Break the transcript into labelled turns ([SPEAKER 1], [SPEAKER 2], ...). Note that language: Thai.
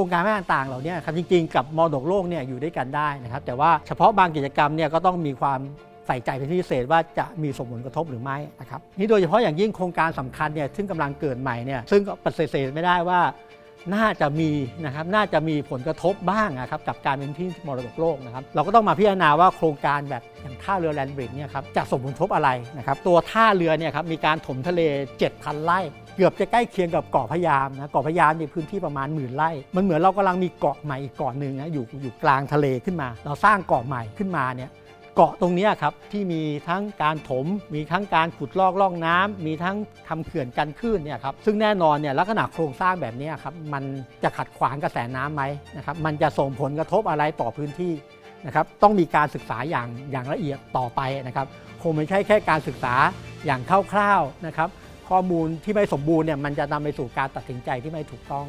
[SPEAKER 1] รงการต่างๆเหล่านี้ครับจริงๆ กับมรดกโลกเนี่ยอยู่ด้วยกันได้นะครับแต่ว่าเฉพาะบางกิจกรรมเนี่ยก็ต้องมีความใส่ใจเป็นพิเศษว่าจะมีสมผลกระทบหรือไม่นะครับนี่โดยเฉพาะอย่างยิ่งโครงการสำคัญเนี่ยซึ่งกำลังเกิดใหม่เนี่ยซึ่งก็ปฏิเสธไม่ได้ว่าน่าจะมีนะครับน่าจะมีผลกระทบบ้างนะครับกับการเป็นที่มรดกโลกนะครับเราก็ต้องมาพิจารณาว่าโครงการแบบอย่างท่าเรือแลนด์บริดจ์เนี่ยครับจะส่งผลกระทบอะไรนะครับตัวท่าเรือเนี่ยครับมีการถมทะเล 7,000ไร่ กือบจะใกล้เคียงกับเกาะพะยามนะเกาะพะยามในพื้นที่ประมาณหมื่นไร่ มันเหมือนเรากำลังมีเกาะใหม่อีกเกาะหนึ่งนะอยู่อยู่กลางทะเลขึ้นมา เราสร้างเกาะใหม่ขึ้นมาเนี่ยเกาะตรงนี้ครับที่มีทั้งการถม มีทั้งการขุดลอกล่องน้ำมีทั้งทำเขื่อนกันคลื่นเนี่ยครับซึ่งแน่นอนเนี่ยลักษณะโครงสร้างแบบนี้ครับมันจะขัดขวางกระแสน้ำไหมนะครับมันจะส่งผลกระทบอะไรต่อพื้นที่นะครับต้องมีการศึกษาอย่างอย่างละเอียดต่อไปนะครับคงไม่ใช่แค่การศึกษาอย่างคร่าวๆนะครับ ข้อมูลที่ไม่สมบูรณ์เนี่ยมันจะนำไปสู่การตัดสินใจที่ไม่ถูกต้อง